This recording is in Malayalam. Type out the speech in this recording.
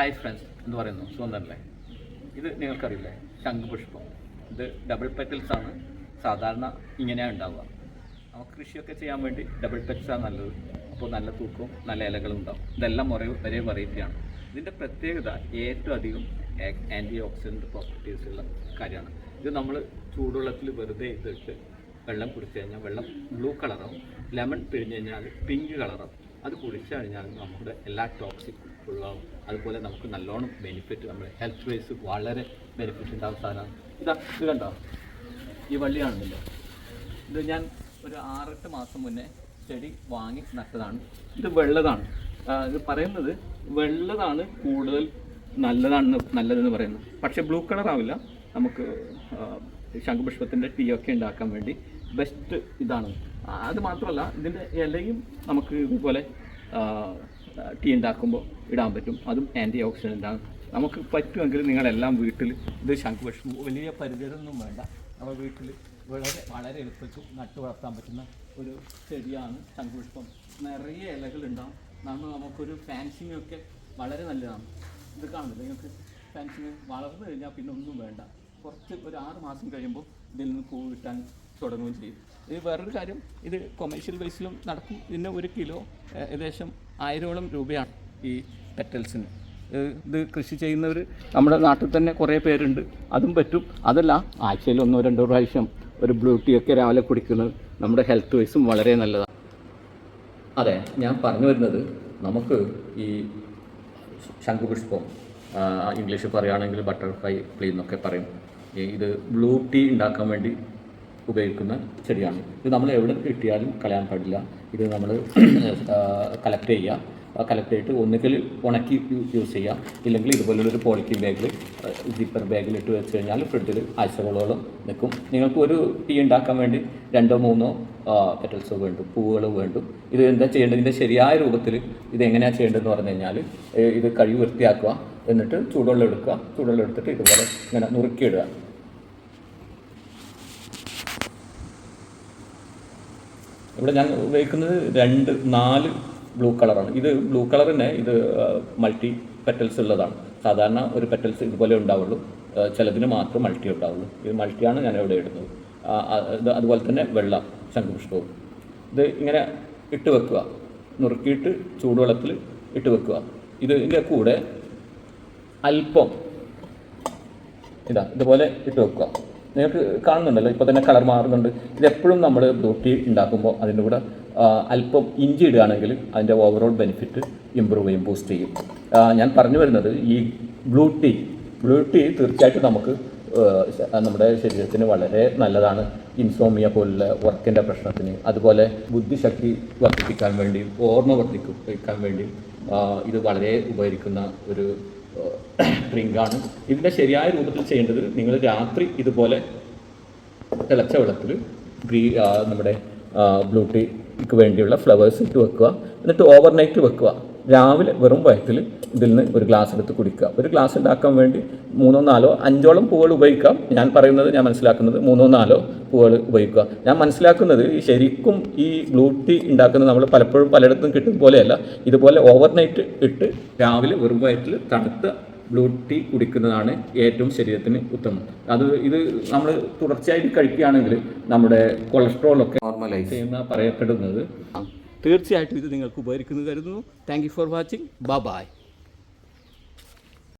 ഹായ് ഫ്രണ്ട്സ് എന്ന് പറയുന്നു. സുന്ദരല്ലേ ഇത് നിങ്ങൾക്കറിയില്ലേ? ശംഖുപുഷ്പം. ഇത് ഡബിൾ പെറ്റൽസ് ആണ്. സാധാരണ ഇങ്ങനെയാണ് ഉണ്ടാവുക. നമുക്ക് കൃഷിയൊക്കെ ചെയ്യാൻ വേണ്ടി ഡബിൾ പെറ്റൽസാണ് നല്ലത്. അപ്പോൾ നല്ല തൂക്കവും നല്ല ഇലകളും ഉണ്ടാവും. ഇതെല്ലാം ഒരേ ഒരേ വെറൈറ്റിയാണ് ഇതിന്റെ പ്രത്യേകത ഏറ്റവും അധികം ആന്റി ഓക്സിഡന്റ് പ്രോപ്പർട്ടീസ് ഉള്ള കാര്യമാണ്. ഇത് നമ്മൾ ചൂടുവെള്ളത്തിൽ വെറുതെ ഇതിട്ട് വെള്ളം കുടിച്ചു കഴിഞ്ഞാൽ വെള്ളം ബ്ലൂ കളറാവും ലെമൺ പിഴിഞ്ഞ് കഴിഞ്ഞാൽ പിങ്ക് കളറാവും അത് കുടിച്ചു കഴിഞ്ഞാൽ നമ്മുടെ എല്ലാ ടോക്സിക് ഒഴിവാകും അതുപോലെ നമുക്ക് നല്ലോണം ബെനിഫിറ്റ് നമ്മുടെ ഹെൽത്ത് വൈസ് വളരെ ബെനിഫിറ്റ് ഉണ്ടാവും സാധനമാണ്. ഇതാ ഇത് കണ്ടോ? ഈ വള്ളിയാണല്ലോ ഇത് ഞാൻ ഒരു ആറെട്ട് മാസം മുന്നേ ചെടി വാങ്ങി നട്ടതാണ്. ഇത് വെള്ളതാണ്. ഇത് പറയുന്നത് വെള്ളതാണ് കൂടുതൽ നല്ലതാണെന്ന് നല്ലതെന്ന് പറയുന്നത്. പക്ഷേ ബ്ലൂ കളർ ആവില്ല. നമുക്ക് ശംഖുപുഷ്പത്തിന്റെ ടീ ഒക്കെ ഉണ്ടാക്കാൻ വേണ്ടി ബെസ്റ്റ് ഇതാണ്. അത് മാത്രമല്ല ഇതിന്റെ ഇലയും നമുക്ക് ഇതുപോലെ ടീ ഉണ്ടാക്കുമ്പോൾ ഇടാൻ പറ്റും. അതും ആന്റി ഓക്സിഡന്റ് ആണ്. നമുക്ക് പറ്റുമെങ്കിൽ നിങ്ങളെല്ലാം വീട്ടിൽ ഇത് ശംഖുപുഷ്പം വലിയ പരിചയമൊന്നും വേണ്ട. നമ്മുടെ വീട്ടിൽ വളരെ വളരെ എളുപ്പത്തിൽ നട്ടു വളർത്താൻ പറ്റുന്ന ഒരു ചെടിയാണ് ശംഖുപുഷ്പം നിറയെ ഇലകളുണ്ടാവും നമ്മൾ നമുക്കൊരു ഫാൻസിങ് ഒക്കെ വളരെ നല്ലതാണ്. ഇത് കാണുന്നില്ല? നിങ്ങൾക്ക് ഫാൻസിങ് വളർന്നു കഴിഞ്ഞാൽ പിന്നെ ഒന്നും വേണ്ട. കുറച്ച് ഒരു ആറ് മാസം കഴിയുമ്പോൾ ഇതിൽ നിന്ന് പൂ കിട്ടാൻ തുടങ്ങുകയും ചെയ്യും. വേറൊരു കാര്യം ഇത് കൊമേഴ്ഷ്യൽ ബേസിലും നടക്കും. ഇതിന് ഒരു കിലോ ഏകദേശം ആയിരോളം രൂപയാണ് ഈ പെറ്റൽസിന് ഇത് കൃഷി ചെയ്യുന്നവർ നമ്മുടെ നാട്ടിൽ തന്നെ കുറേ പേരുണ്ട്. അതും പറ്റും. അതല്ല ആഴ്ചയിൽ ഒന്നോ രണ്ടോ പ്രാവശ്യം ഒരു ബ്ലൂ ടീ ഒക്കെ രാവിലെ കുടിക്കുന്നത് നമ്മുടെ ഹെൽത്ത് വൈസും വളരെ നല്ലതാണ്. അതെ ഞാൻ പറഞ്ഞു വരുന്നത് നമുക്ക് ഈ ശംഖുപുഷ്പം ഇംഗ്ലീഷിൽ പറയുകയാണെങ്കിൽ ബട്ടർഫ്ലൈ പ്ലീ എന്നൊക്കെ പറയും. ഇത് ബ്ലൂ ടീ ഉണ്ടാക്കാൻ വേണ്ടി ഉപയോഗിക്കുന്ന ചെടിയാണ്. ഇത് നമ്മൾ എവിടെ കിട്ടിയാലും കളയാൻ പാടില്ല. ഇത് നമ്മൾ കളക്ട് ചെയ്യുക കളക്ട് ചെയ്തിട്ട് ഒന്നുകിൽ ഉണക്കി യൂസ് ചെയ്യാം. ഇല്ലെങ്കിൽ ഇതുപോലുള്ളൊരു പോളിത്തീൻ ബാഗിൽ സിപ്പർ ബാഗിൽ ഇട്ട് വെച്ച് കഴിഞ്ഞാൽ ഫ്രിഡ്ജിൽ ആഴ്ചകളോളം നിൽക്കും. നിങ്ങൾക്ക് ഒരു ടീ ഉണ്ടാക്കാൻ വേണ്ടി രണ്ടോ മൂന്നോ പെറ്റൽസോ വേണ്ടും പൂവുകൾ വേണ്ടും. ഇത് എന്താ ചെയ്യേണ്ടത് ഇതിന്റെ ശരിയായ രൂപത്തിൽ ഇത് എങ്ങനെയാണ് ചെയ്യേണ്ടതെന്ന് പറഞ്ഞു കഴിഞ്ഞാൽ ഇത് കഴിവ് വൃത്തിയാക്കുക. എന്നിട്ട് ചൂടുവെള്ളം എടുക്കുക. ചൂടുവെള്ളം എടുത്തിട്ട് ഇതുപോലെ ഇങ്ങനെ നുറുക്കിയിടുക. ഇവിടെ ഞാൻ ഉപയോഗിക്കുന്നത് രണ്ട് നാല് ബ്ലൂ കളറാണ് ഇത് ബ്ലൂ കളർ തന്നെ ഇത് മൾട്ടി പെറ്റൽസ് ഉള്ളതാണ്. സാധാരണ ഒരു പെറ്റൽസ് ഇതുപോലെ ഉണ്ടാവുള്ളൂ. ചിലതിന് മാത്രം മൾട്ടി ഉണ്ടാവുള്ളൂ. ഇത് മൾട്ടിയാണ് ഞാൻ ഇവിടെ ഇടുന്നത്. അതുപോലെ തന്നെ വെള്ള ശംഖുപുഷ്പവും. ഇത് ഇങ്ങനെ ഇട്ട് വെക്കുക. നുറുക്കിയിട്ട് ചൂടുവെള്ളത്തിൽ ഇട്ട് വെക്കുക. ഇതിന്റെ കൂടെ അല്പം ഇതാ ഇതുപോലെ ഇട്ട് വെക്കുക. നിങ്ങൾക്ക് കാണുന്നുണ്ടല്ലോ ഇപ്പോൾ തന്നെ കളർ മാറുന്നുണ്ട്. ഇതെപ്പോഴും നമ്മൾ ബ്ലൂ ടീ ഉണ്ടാക്കുമ്പോൾ അതിന്റെ കൂടെ അല്പം ഇഞ്ചി ഇടുകയാണെങ്കിൽ അതിന്റെ ഓവറോൾ ബെനിഫിറ്റ് ഇമ്പ്രൂവ് ചെയ്യും ബൂസ്റ്റ് ചെയ്യും. ഞാൻ പറഞ്ഞു വരുന്നത് ഈ ബ്ലൂ ടീ ബ്ലൂ ടീ തീർച്ചയായിട്ടും നമുക്ക് നമ്മുടെ ശരീരത്തിന് വളരെ നല്ലതാണ്. ഇൻസോമിയ പോലുള്ള വർക്കിന്റെ പ്രശ്നത്തിന് അതുപോലെ ബുദ്ധിശക്തി വർദ്ധിപ്പിക്കാൻ വേണ്ടിയും ഓർമ്മ വർദ്ധിപ്പിക്കാൻ വേണ്ടിയും ഇത് വളരെ ഉപകരിക്കുന്ന ഒരു ഡ്രിങ്കാണ്. ഇതിന്റെ ശരിയായ രൂപത്തിൽ ചെയ്യേണ്ടത് നിങ്ങൾ രാത്രി ഇതുപോലെ തിളച്ച വെള്ളത്തിൽ ഗ്രീ നമ്മുടെ ബ്ലൂ ടീക്ക് വേണ്ടിയുള്ള ഫ്ലവേഴ്സ് ഇട്ട് വെക്കുക. എന്നിട്ട് ഓവർനൈറ്റ് വെക്കുക. രാവിലെ വെറും വയറ്റിൽ ഇതിൽ നിന്ന് ഒരു ഗ്ലാസ് എടുത്ത് കുടിക്കുക. ഒരു ഗ്ലാസ് ഉണ്ടാക്കാൻ വേണ്ടി മൂന്നോ നാലോ അഞ്ചോളം പൂവുകൾ ഉപയോഗിക്കാം. ഞാൻ പറയുന്നത് ഞാൻ മനസ്സിലാക്കുന്നത് മൂന്നോ നാലോ പൂവുകൾ ഉപയോഗിക്കുക. ഞാൻ മനസ്സിലാക്കുന്നത് ഈ ശരിക്കും ഈ ബ്ലൂ ടീ ഉണ്ടാക്കുന്നത് നമ്മൾ പലപ്പോഴും പലയിടത്തും കിട്ടുന്ന പോലെയല്ല. ഇതുപോലെ ഓവർനൈറ്റ് ഇട്ട് രാവിലെ വെറും വയറ്റിൽ തണുത്ത ബ്ലൂ ടീ കുടിക്കുന്നതാണ് ഏറ്റവും ശരീരത്തിന് ഉത്തമം. അത് ഇത് നമ്മൾ തുടർച്ചയായിട്ട് കഴിക്കുകയാണെങ്കിൽ നമ്മുടെ കൊളസ്ട്രോളൊക്കെ നോർമലൈസ് ചെയ്യുന്ന പറയപ്പെടുന്നത് തീർച്ചയായിട്ടും ഇത് നിങ്ങൾക്ക് ഉപകരിക്കുന്നു കരുതുന്നു. താങ്ക് ഫോർ വാച്ചിങ് ബ ബായ്